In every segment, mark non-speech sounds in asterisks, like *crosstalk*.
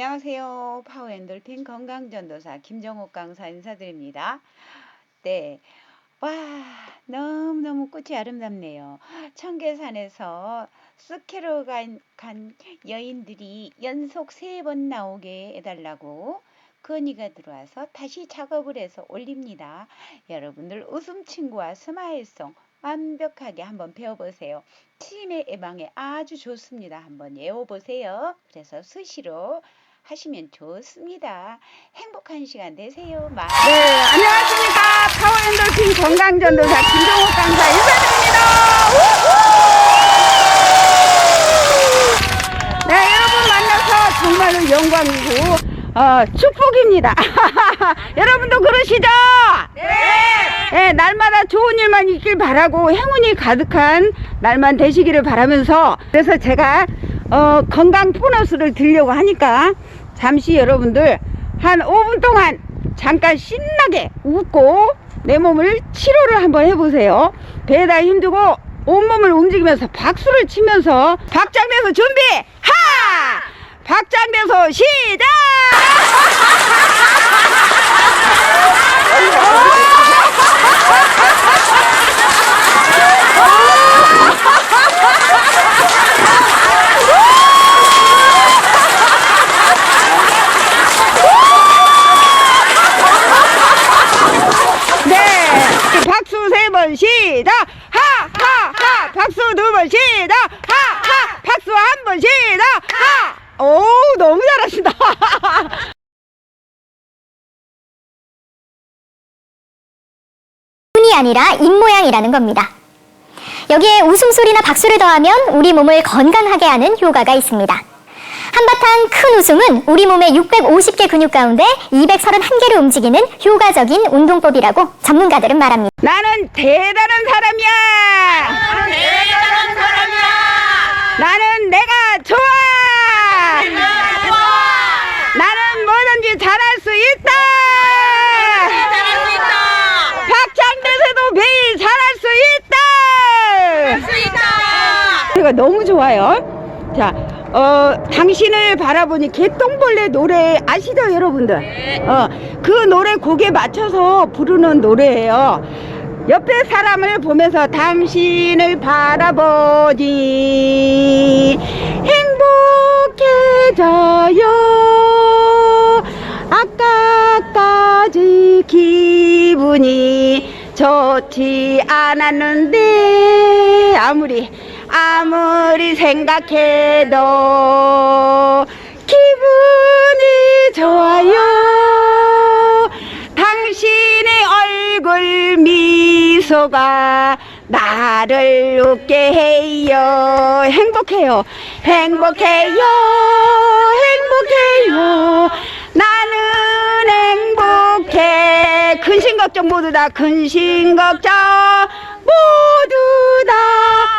안녕하세요. 파워엔돌핀 건강전도사 김정옥 강사 인사드립니다. 네. 와, 너무너무 꽃이 아름답네요. 청계산에서 스키로 간, 간 여인들이 연속 세 번 나오게 해달라고 건의가 들어와서 다시 작업을 해서 올립니다. 여러분들 웃음친구와 스마일송 완벽하게 한번 배워보세요. 치매 예방에 아주 좋습니다. 한번 외워보세요. 그래서 수시로 하시면 좋습니다. 행복한 시간 되세요. 마- 네, 안녕하십니까. 파워엔돌핀 건강전도사 김종욱 강사 인사드립니다. 우후! 네, 여러분 만나서 정말로 영광이고, 어, 축복입니다. *laughs* 여러분도 그러시죠? 네. 날마다 좋은 일만 있길 바라고 행운이 가득한 날만 되시기를 바라면서 그래서 제가 어, 건강 보너스를 드리려고 하니까 잠시 여러분들 한 5분 동안 잠깐 신나게 웃고 내 몸을 치료를 한번 해보세요. 배에다 힘주고 온몸을 움직이면서 박수를 치면서 박장대소 준비 하! 박장대소 시작! *laughs* 네. 박수 세 번 시작. 하, 하, 하. 박수 두 번 시작. 하, 하. 박수 한 번 시작. 하. 오, 너무 잘하신다. 눈이 아니라 입모양이라는 겁니다. 여기에 웃음소리나 박수를 더하면 우리 몸을 건강하게 하는 효과가 있습니다. 한바탕 큰 웃음은 우리 몸의 650개 근육 가운데 231개를 움직이는 효과적인 운동법이라고 전문가들은 말합니다. 나는 대단한 사람이야. 나는 대단한 사람이야. 나는 내가 좋아. 나는 뭐든지 잘할 수 있다. 박장대세도 매일 잘할 수 있다. 이거 너무 좋아요. 자, 어, 당신을 바라보니 개똥벌레 노래 아시죠, 여러분들? 어, 그 노래 곡에 맞춰서 부르는 노래예요. 옆에 사람을 보면서 당신을 바라보니 행복해져요. 아까까지 기분이 좋지 않았는데 아무리 아무리 생각해도 기분이 좋아요. 당신의 얼굴 미소가 나를 웃게 해요. 행복해요. 행복해요. 행복해요. 나는 행복해. 근심 걱정 모두 다 근심 걱정 모두 다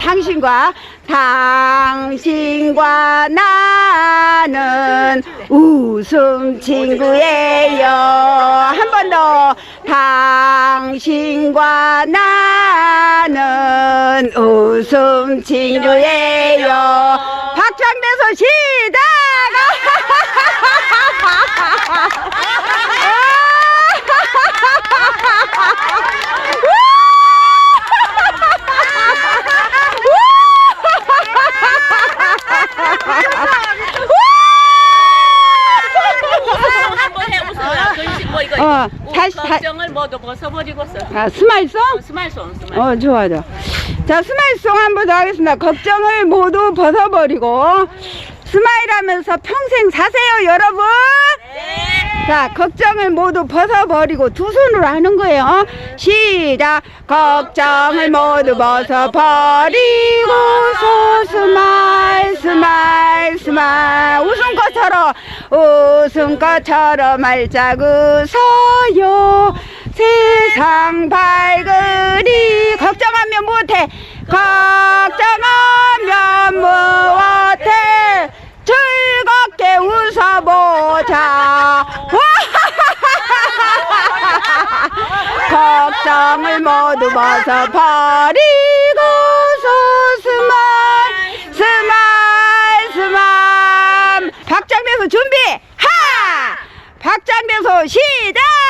당신과 당신과 나는 웃음 친구예요. 한 번 더. 당신과 나는 웃음 친구예요 박장대소 시작 어, 우- 다시, 다- 걱정을 모두 벗어버리고서 아, 스마일송? 어, 스마일송 스마일. 어, 좋아, 좋아. 자, 스마일송 한 번 더 하겠습니다. 걱정을 모두 벗어버리고, 스마일 하면서 평생 사세요, 여러분! 자, 걱정을 모두 벗어버리고 두 손으로 하는 거예요. 시작! 걱정을 모두 벗어버리고서 스마일, 스마일, 스마일. 웃음꽃처럼, 웃음꽃처럼 말짝 웃어요. 세상 밝으리. 걱정하면 못해. 걱정하면 못해. 즐겁게 웃어보자. *laughs* 걱정을 모두 벗어버리고서 스마일 스마일 스마일 박장대소 준비 하! 박장대소 시작!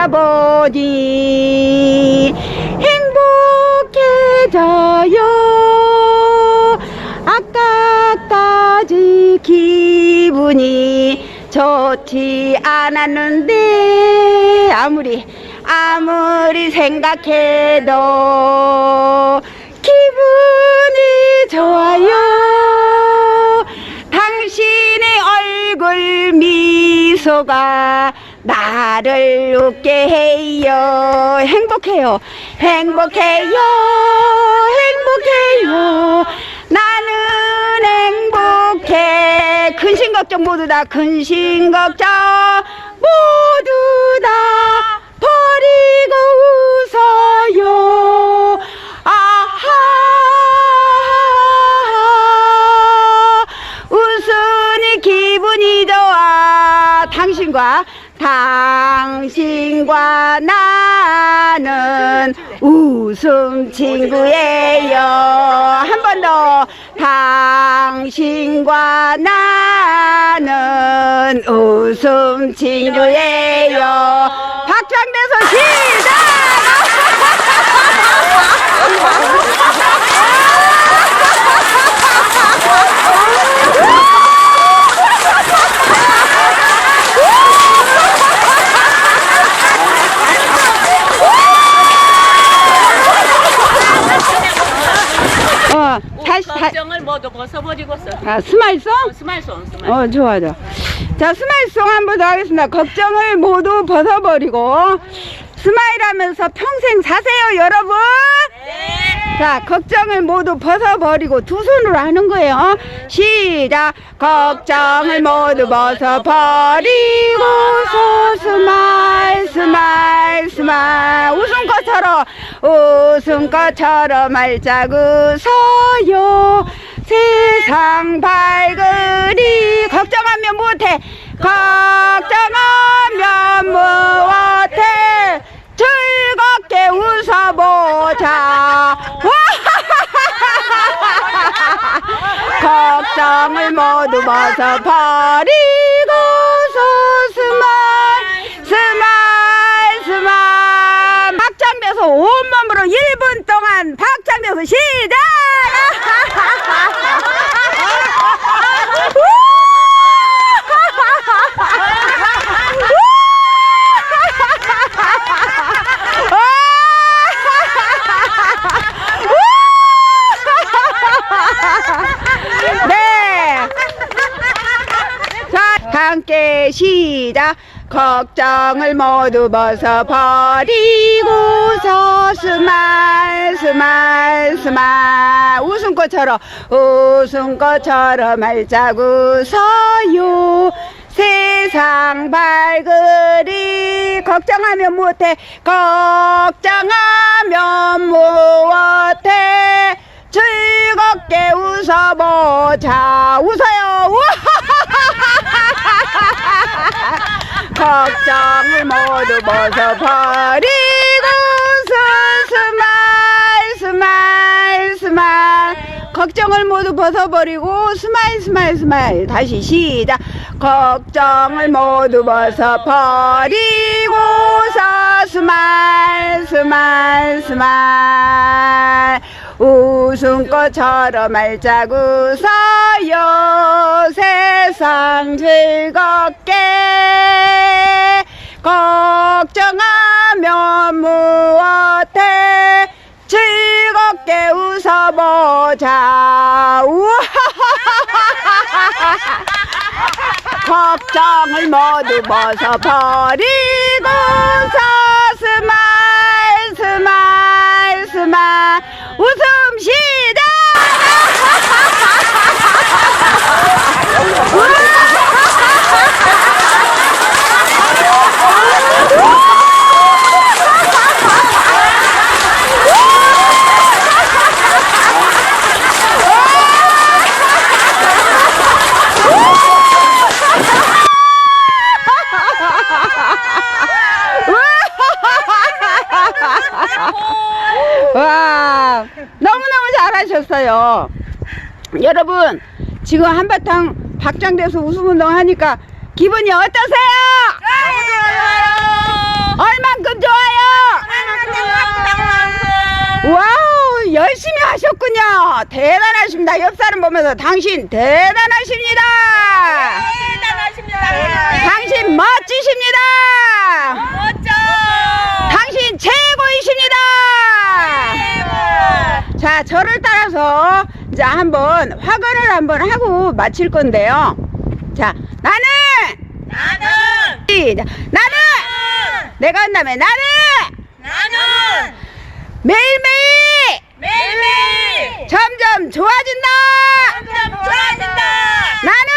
바라보니 행복해져요. 아까까지 기분이 좋지 않았는데 아무리 아무리 생각해도 기분이 좋아요. 당신의 얼굴 미소가 나를 웃게 해요. 행복해요. 행복해요. 행복해요. 나는 행복해. 근심 걱정 모두 다 근심 걱정 모두 다 친구예요. 박장대소 시작! 어 다시 다, 걱정을 모두 벗어버리고서 아 스마일송? 스마일송 스마일 어 좋아 좋아 자 스마일 송 한번더 하겠습니다. 걱정을 모두 벗어버리고 스마일 하면서 평생 사세요 여러분! 자 걱정을 모두 벗어버리고 두 손으로 하는 거예요. 시작! 걱정을 모두 벗어버리고서 스마일 스마일 스마일. 웃음꽃처럼 웃음꽃처럼 말짝 웃어요. 세상 밝으리. 걱정하면 못해 걱정하면 못해 즐겁게 웃어보자. *laughs* 걱정을 모두 벗어버리고서 스마일 스마일 스마일. 박장대소 온몸으로 1분 동안 박장대소 시작 시작. 걱정을 모두 벗어버리고서 스마일 스마일 스마일. 웃음꽃처럼 웃음꽃처럼 말짝 웃어요. 세상 밝으리. 걱정하면 못해? 걱정하면 못해? 즐겁게 웃어보자. 웃어요 *laughs* 걱정을 모두 벗어버리고 스마일 스마일 스마일. 걱정을 모두 벗어버리고 스마일 스마일 스마일. 다시 시작. 걱정을 모두 벗어버리고서 스마일 스마일 스마일 웃음꽃처럼 말짝 웃어요. 세상 즐겁게. 걱정하 하면 무엇해? 즐겁게 웃어보자. 걱정을 모두 벗어버리고 서 스마일 스마일 스마일 웃음 시작 *laughs* 와 너무너무 잘하셨어요 여러분 지금 한바탕 박장돼서 웃음운동 하니까 기분이 어떠세요? 얼만큼 좋아요? 와우 열심히 하셨군요. 대단하십니다. 옆 사람 보면서 당신 대단하십니다. 당신 멋지십니다. 당신 최고이십니다. 자 저를 따라서 이제 한번 화관을 한번 하고 마칠 건데요. 자 나는! 나는! 시작 나는! 내가 한 다음에 나는! 나는! 매일매일! 매일매일! 점점 좋아진다! 점점 좋아진다. 나는!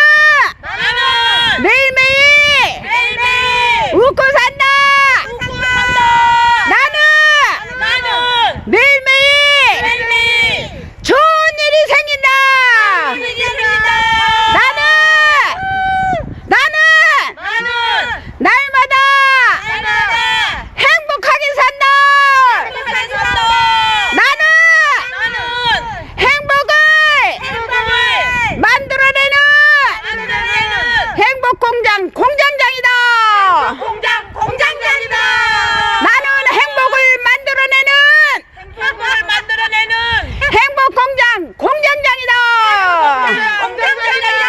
나는! 매일매일 매일매일 웃고 산다 웃고 산다. 나는 나는 매일매일 매일매일 좋은 일이 생긴다 일이 생긴다. 나는 나는 나는 날마다 날마다 행복하게 산다 행복하게 산다. 나는 나는 행복을 행복을 만들어내는 만들어내는 행복공장 공장장이다 공장 공장장이다. 나는 행복을 만들어내는 행복을 만들어내는 행복공장 공장장이다 공장장이다.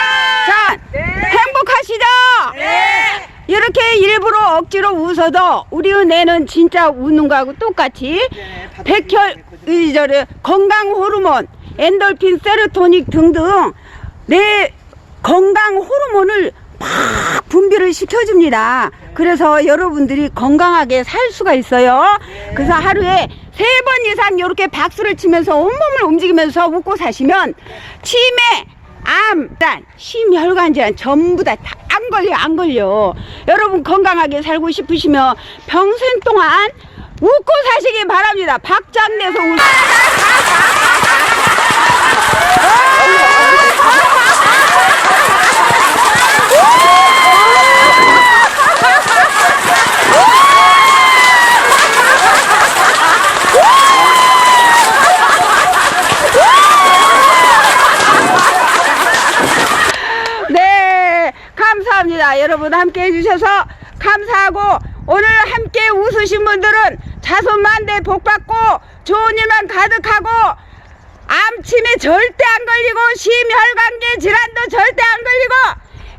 자 행복하시죠 네. 이렇게 일부러 웃어도 우리의 뇌는 진짜 웃는 거하고 똑같이 백혈 의절의 건강 호르몬 엔돌핀 세로토닉 등등 내 건강 호르몬을 막 분비를 시켜줍니다. 그래서 여러분들이 건강하게 살 수가 있어요. 그래서 하루에 세 번 이상 이렇게 박수를 치면서 온몸을 움직이면서 웃고 사시면 치매, 암, 단, 심혈관 질환 전부 다 안 걸려 안 걸려. 여러분 건강하게 살고 싶으시면 평생 동안 웃고 사시기 바랍니다. 박장내서 웃. *laughs* 네, 감사합니다. 여러분 함께 해주셔서 감사하고 오늘 함께 웃으신 분들은 자손만대 복받고 좋은 일만 가득하고 암침에 절대 안 걸리고 심혈관계 질환도 절대 안 걸리고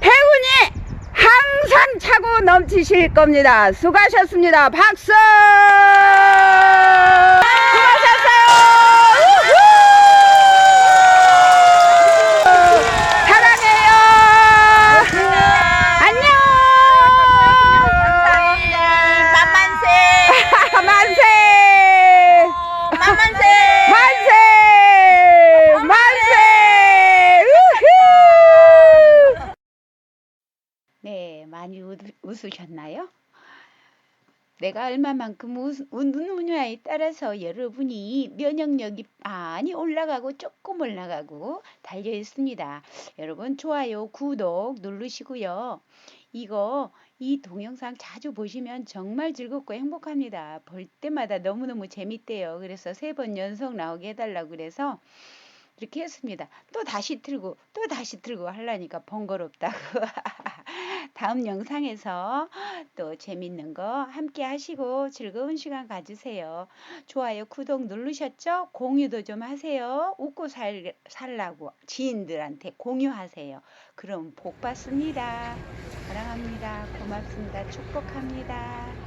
행운이 항상 차고 넘치실 겁니다. 수고하셨습니다. 박수! 수고하셨어요! 사랑해요! 안녕! 만만세. 만세! 만만세. 만세! 만세! 우후! 네, 많이 웃, 웃으셨나요? 내가 얼마만큼 웃, 웃느냐에 따라서 여러분이 면역력이 많이 올라가고 조금 올라가고 달려 있습니다. 여러분 좋아요, 구독 누르시고요. 이거 이 동영상 자주 보시면 정말 즐겁고 행복합니다. 볼 때마다 너무너무 재밌대요. 그래서 세 번 연속 나오게 해달라고 그래서 이렇게 했습니다. 또 다시 틀고 또 다시 틀고 하려니까 번거롭다고. *laughs* 다음 영상에서 또 재밌는 거 함께 하시고 즐거운 시간 가지세요. 좋아요, 구독 누르셨죠? 공유도 좀 하세요. 웃고 살, 살라고 지인들한테 공유하세요. 그럼 복 받습니다. 사랑합니다. 고맙습니다. 축복합니다.